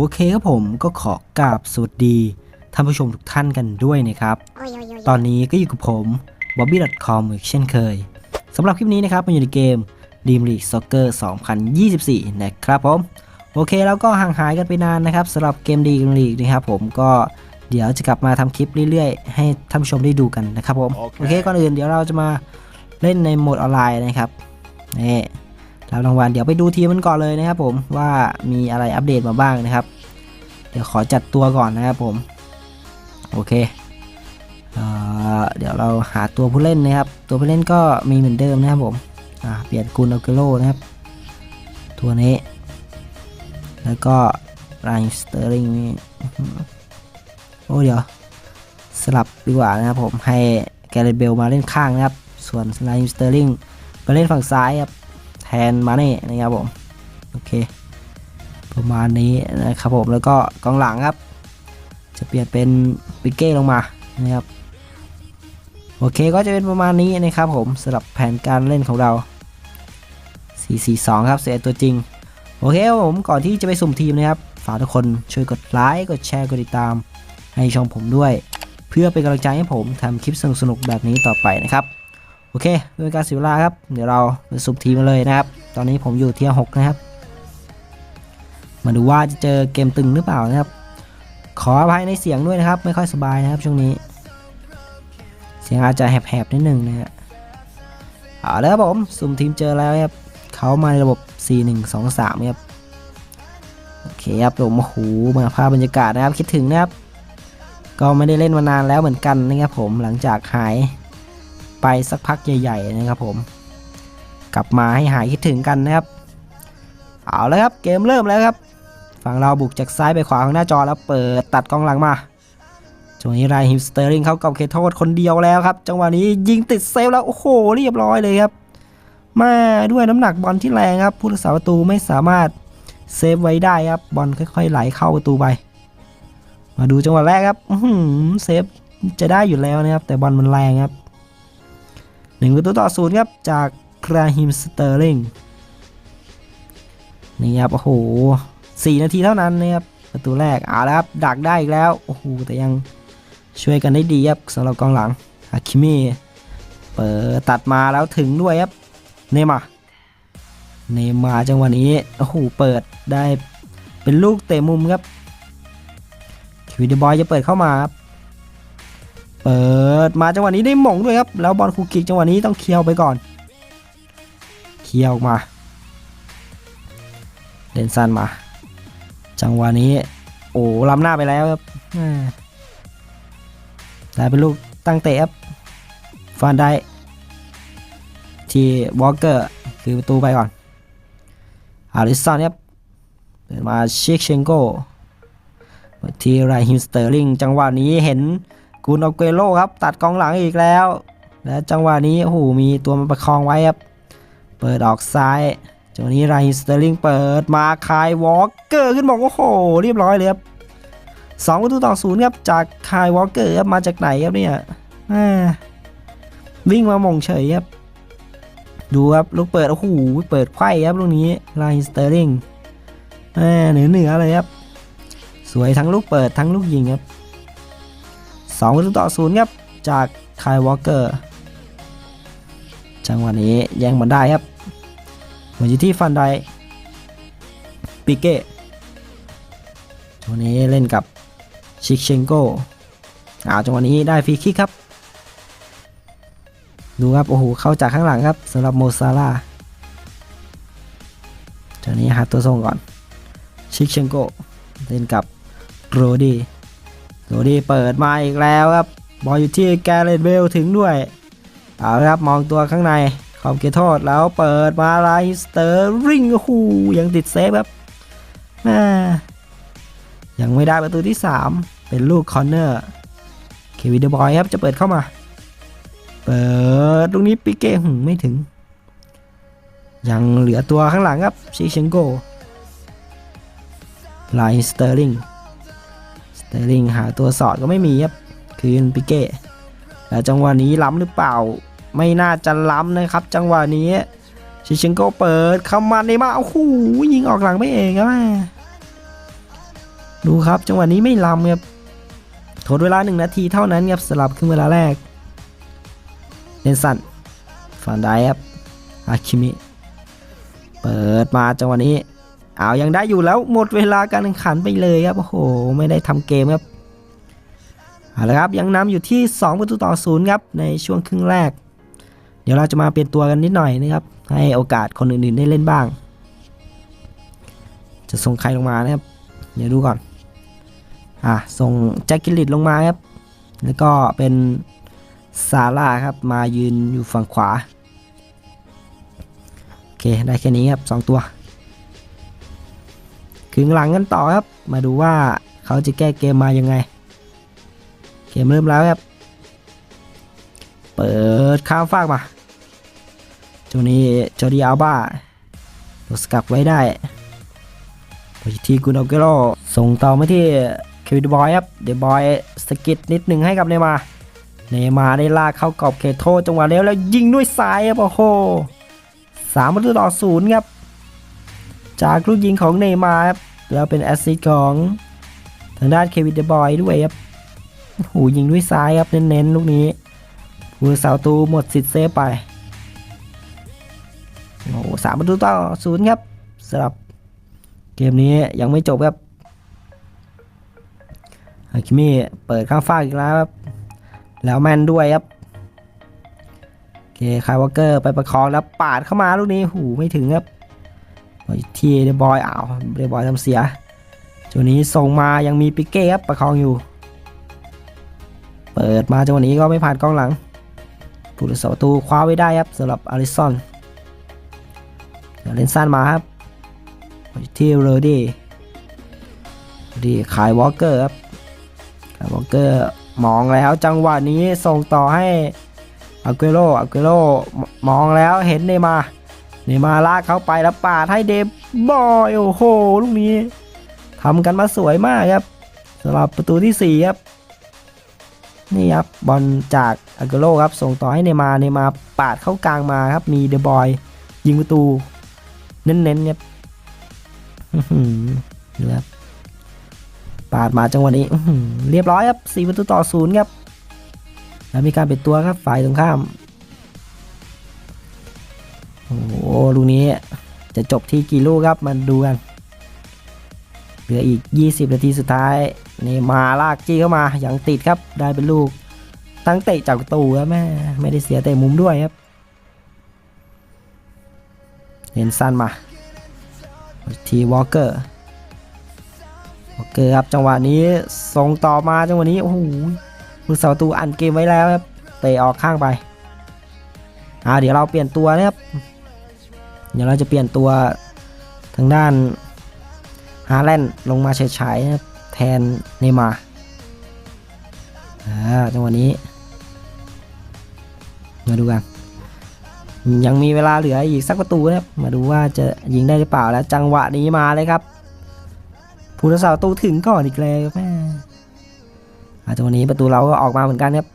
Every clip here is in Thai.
โอเคครับผมก็ขอกราบสวัสดีท่านผู้ชมทุกท่านกันด้วยนะครับ ตอนนี้ก็อยู่กับผม bobby.com อีกเช่นเคยสำหรับคลิปนี้นะครับมันอยู่ในเกม Dream League Soccer 2024 นะครับผม โอเคแล้วก็ห่างหายกันไปนานนะครับสำหรับเกม Dream League นะครับผมก็เดี๋ยวจะกลับมาทำคลิปเรื่อยๆ ให้ท่านผู้ชมได้ดูกันนะครับผม โอเคโอเคก่อนอื่นเดี๋ยวเราจะมาเล่นในโหมดออนไลน์นะครับนี่ รับรางวัลเดี๋ยวไปดูทีมมันก่อนเลยนะครับผมว่ามีอะไรอัปเดตมาบ้างนะครับ เดี๋ยวขอจัดตัวก่อนนะครับผม โอเคเอเดี๋ยวเราหาตัวผู้เล่นนะครับ ตัวผู้เล่นก็มีเหมือนเดิมนะครับผมเปลี่ยนกุนอเกโลนะครับ ตัวนี้ แล้วก็ไรสเตอร์ลิงนี่อื้อหือโอ้เดี๋ยว สลับดีกว่านะครับผมให้แกเรตเบลมาเล่นข้างนะครับ ส่วนไลน์สเตอร์ลิงไปเล่นฝั่งซ้ายครับ แทนมาเน่นะครับผม โอเค ประมาณนี้นะครับผมแล้วก็กองหลังครับ จะเปลี่ยนเป็นปิเก้ลงมานะครับ โอเคก็จะเป็นประมาณนี้นะครับผมสำหรับแผนการเล่นของเรา 4-4-2 ครับเสียตัวจริง โอเคผมก่อนที่จะไปสุ่มทีมนะครับฝากทุกคนช่วยกดไลค์กดแชร์กดติดตาม ให้ช่องผมด้วย เพื่อเป็นกำลังใจให้ผมทำคลิปสนุกๆแบบนี้ต่อไปนะครับ เคเพื่อการเสียเวลาครับ เดี๋ยวเราไปสุ่มทีมกันเลยนะครับ ตอนนี้ผมอยู่เทียร์6นะครับ มาดูว่าจะเจอเกมตึงหรือเปล่านะครับ ขออภัยในเสียงด้วยนะครับ ไม่ค่อยสบายนะครับช่วงนี้ เสียงอาจจะแหบๆนิดหนึ่งนะฮะเอาแล้วครับผม สุ่มทีมเจอแล้วครับเขามาในระบบ 4 1 2 3ครับโอเคครับผมโอ้โหมาภาพบรรยากาศนะครับคิดถึงนะครับ ก็ไม่ได้เล่นมานานแล้วเหมือนกันนะครับผมหลังจากหาย ไปสักพักใหญ่ๆนะครับผมกลับมาให้หายคิดถึงกันนะครับ เอาแล้วครับเกมเริ่มแล้วครับ ฝั่งเราบุกจากซ้ายไปขวาของหน้าจอแล้วเปิดตัดกองหลังมาจังหวะนี้ไรฮิมสเตอร์ลิงเขากับเคทโทษคนเดียวแล้วครับ จังหวะนี้ยิงติดเซฟแล้ว โอ้โห เรียบร้อยเลยครับ มาด้วยน้ำหนักบอลที่แรงครับ ผู้รักษาประตูไม่สามารถเซฟไว้ได้ครับ บอลค่อยๆไหลเข้าประตูไป มาดูจังหวะแรกครับอืเซฟจะได้อยู่แล้วนะครับ แต่บอลมันแรงครับ หนึ่งประตูต่อศูนย์ครับจากราฮิมสเตอร์ลิงนี่ครับ โอ้โหสี่นาทีเท่านั้นนะครับประตูแรกเอาแล้วครับดักได้อีกแล้ว โอ้โห แต่ยังช่วยกันได้ดีครับสำหรับกองหลังฮาคิเมิเปิดตัดมาแล้วถึงด้วยครับ เนมาร์เนมาร์จังหวะนี้ โอ้โห เปิดได้เป็นลูกเตะมุมครับคิวเดบอยจะเปิดเข้ามาครับ เปิดมาจังหวะนี้ได้หม่งด้วยครับ แล้วบอลคูกิกจังหวะนี้ต้องเคียร์ไปก่อน เคียร์ออกมาเล่นสั้นมา จังหวะนี้ โอ้ล้ำหน้าไปแล้วครับแม่ได้เป็นลูกตั้งเตะครับฟานได้ที่วอลเกอร์คือประตูไปก่อนอาริสันครับเปิดมาเชคเชงโกที่ไรฮิมสเตอร์ลิงจังหวะนี้เห็น กูนอเกโลครับ ตัดกองหลังอีกแล้ว และจังหวะนี้โอ้โหมีตัวมันประคองไว้ครับ เปิดออกซ้ายจังหวะนี้ไรสเตอร์ลิงเปิดมาคายวอลเกอร์ขึ้นบอกโอ้โหเรียบร้อยเลยครับสองประตูต่อศูนย์ครับจากคายวอลเกอร์ครับมาจากไหนครับเนี่ยวิ่งมาหมงเฉยครับดูครับลูกเปิดโอ้โหเปิดไขว้ครับลูกนี้ไรสเตอร์ลิงเหนือเหนือเลยครับ สวยทั้งลูกเปิดทั้งลูกยิงครับ สองประตูต่อศูนย์ครับ จากคายวอลเกอร์ จังหวะนี้แย่งบอลได้ครับมาอยู่ที่ฟันไดปิเก้จัวนี้เล่นกับชิคเชงโกอ้าจังหวะนี้ได้ฟรีคิกครับ ดูครับ โอ้โห เข้าจากข้างหลังครับสำหรับโมซาลาจังหวนี้หาตัวส่งก่อน ชิคเชงโกเล่นกับโรดี้ โรดี้เปิดมาอีกแล้วครับบอลอยู่ที่แกเรตเบลถึงด้วยเอาครับมองตัวข้างในขอบเขตโทษแล้วเปิดมาไลสเตอร์ริงโอ้โหยังติดเซฟครับแม่ยังไม่ได้ประตูที่ 3 เป็นลูกคอนเนอร์เควินเดบอยครับจะเปิดเข้ามา เปิดลูกนี้ปิเก้หึงไม่ถึง ยังเหลือตัวข้างหลังครับชิเชงโกไลสเตอร์ลิง เตอร์ลิงหาตัวสอดก็ไม่มีครับคืนปิเก้แล้วจังหวะนี้ล้ำหรือเปล่า ไม่น่าจะล้ำนะครับ จังหวะนี้ชิเชงโกเปิดเข้ามาในมาโอ้โหยิงออกหลังไม่เองครับแม่ดูครับจังหวะนี้ไม่ล้ำครับทดเวลา 1 นาทีเท่านั้นครับสลับครึ่งเวลาแรกเลนสันฟันไดครับอาคิมิ เปิดมาจังหวะนี้ เอายังได้อยู่แล้วหมดเวลาการแข่งขันไปเลยครับโอ้โหไม่ได้ทำเกมครับเอาละครับยังนำอยู่ที่ 2 ประตูต่อศูนย์ครับในช่วงครึ่งแรก เดี๋ยวเราจะมาเปลี่ยนตัวกันนิดหน่อยนะครับ ให้โอกาสคนอื่นๆได้เล่นบ้าง จะส่งใครลงมานะครับเดี๋ยวดูก่อนอะส่งแจ็คกิลลิตลงมาครับ แล้วก็เป็นซาร่าครับมายืนอยู่ฝั่งขวา โอเค ได้แค่นี้ครับ 2 ตัวึงหลังกันต่อครับ มาดูว่าเขาจะแก้เกมมายังไง เกมเริ่มแล้วครับ เปิดข้ามฟากมาจูนี้จอร์ดีอัลบ้าโดนสกัดไว้ได้ไปที่กุนอเกโรส่งต่อมาที่เควินเดบอยครับ เดบอยสกิดนิดหนึ่งให้กับเนมา เนมาได้ลากเข้ากรอบเขตโทษจังหวะแล้วแล้วยิงด้วยซ้ายครับโอ้โหสามประตูต่อศูนย์ครับ จากลูกยิงของเนมาครับ แล้วเป็นแอสซิสของทางด้านเควินเดบอยด้วยครับโอ้โหยิงด้วยซ้ายครับเน้นๆลูกนี้ผู้สาวตูหมดสิทธิ์เซฟไปโอ้โหสามประตูต่อศูนย์ครับสำหรับเกมนี้ยังไม่จบครับฮาคิมิเปิดข้างฟ้าอีกแล้วครับ แล้วแมนด้วยครับโอเคคายวอเกอร์ไปประคองแล้วปาดเข้ามาลูกนี้หูไม่ถึงครับ ที่เดบอยอ้าวเดบอยทำเสียจังนี้ส่งมายังมีปิเก้ครับประคองอยู่ เปิดมาจังหวะนี้ก็ไม่ผ่านกองหลังผู้รักษาประตูคว้าไว้ได้ครับสำหรับอาริสันเดี๋ยวเล่นสั้นมาครับที่โรดี้ดีขายวอลเกอร์ครับขายวอลเกอร์มองแล้วจังหวะนี้ส่งต่อให้อาเกโรอาเกโรมองแล้วเห็นเนมา เนมาร์ลากเข้าไปแล้วปาดให้เดบอยโอ้โหลูกนี้ทำกันมาสวยมากครับสำหรับประตูที่ 4 ครับ นี่ครับบอลจากอาเกโรครับ ส่งต่อให้เนมาร์เนมาร์ปาดเข้ากลางมาครับ มีเดบอยยิงประตู เน้นๆครับอื้อหือดูครับปาดมาจังหวะนี้เรียบร้อยครับสี่ประตูต่อศูนย์ครับ แล้วมีการเปลี่ยนตัวครับฝ่ายตรงข้าม โอ้โหลูกนี้จะจบที่กี่ลูกครับมาดูกัน เหลืออีก 20 นาทีสุดท้ายนี่มาลากจี้เข้ามาอย่างติดครับได้เป็นลูก ตั้งเตะจากตูครับแม่ไม่ได้เสียเตะมุมด้วยครับเห็นสั้นมาทีวอลเกอร์วอลเกอร์ครับจังหวะนี้ส่งต่อมาจังหวะนี้โอ้โหผู้สาตูอันเกมไว้แล้วครับเตะออกข้างไปอ่าเดี๋ยวเราเปลี่ยนตัวนะครับ เดี๋ยวเราจะเปลี่ยนตัวทางด้านฮาแลนด์ลงมาเฉยๆแทนเนยมาอ่าจังหวะนี้ มาดูกันยังมีเวลาเหลืออีกสักประตูนะครับ มาดูว่าจะยิงได้หรือเปล่าแล้ว จังหวะนี้มาเลยครับผู้รักษาประตูถึงก่อนอีกแล้วแม่อาจังหวะนี้ประตูเราก็ออกมาเหมือนกันครับ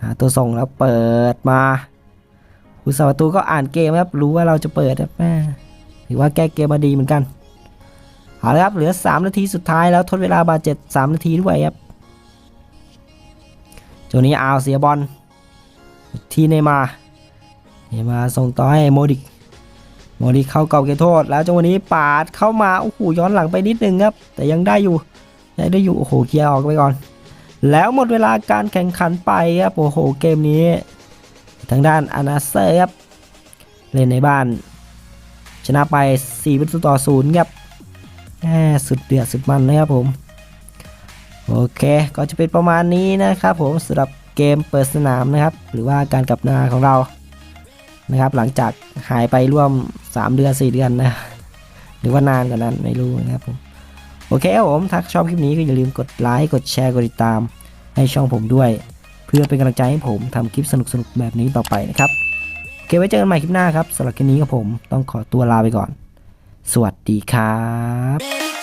หาตัวส่งแล้วเปิดมา ผู้รักษาประตูก็อ่านเกมครับ รู้ว่าเราจะเปิดครับแม่ถือว่าแก้เกมมาดีเหมือนกันเอาละครับ เหลือ 3 นาทีสุดท้ายแล้วทดเวลาบาดเจ็บ3นาทีด้วยครับจนี้อาวเสียบอลที่เนมาเนมาส่งต่อให้โมดิกโมดิกเข้ากรอบเขตโทษ แล้วจังหวะนี้ปาดเข้ามาโอ้โหย้อนหลังไปนิดนึงครับ แต่ยังได้อยู่ยังได้อยู่โอ้โหเคลียร์ออกไปก่อน แล้วหมดเวลาการแข่งขันไปครับโอ้โหเกมนี้ ทางด้านอานาเซอร์ครับ เล่นในบ้าน ชนะไป4ประตูต่อศูนย์ครับแหมสุดเดือดสุดมันนะครับผม โอเค ก็จะเป็นประมาณนี้นะครับผมสำหรับเกมเปิดสนามนะครับ หรือว่าการกลับมาของเรานะครับ หลังจากหายไปร่วม 3 เดือน 4 เดือนนะ หรือว่านานกว่านั้นไม่รู้นะครับผมโอเคครับผมถ้าชอบคลิปนี้ก็อย่าลืมกดไลค์กดแชร์กดติดตามให้ช่องผมด้วย เพื่อเป็นกำลังใจให้ผมทำคลิปสนุกๆแบบนี้ต่อไปนะครับโอเคไว้เจอกันใหม่คลิปหน้าครับสำหรับคลิปนี้ก็ผมต้องขอตัวลาไปก่อน สวัสดีครับ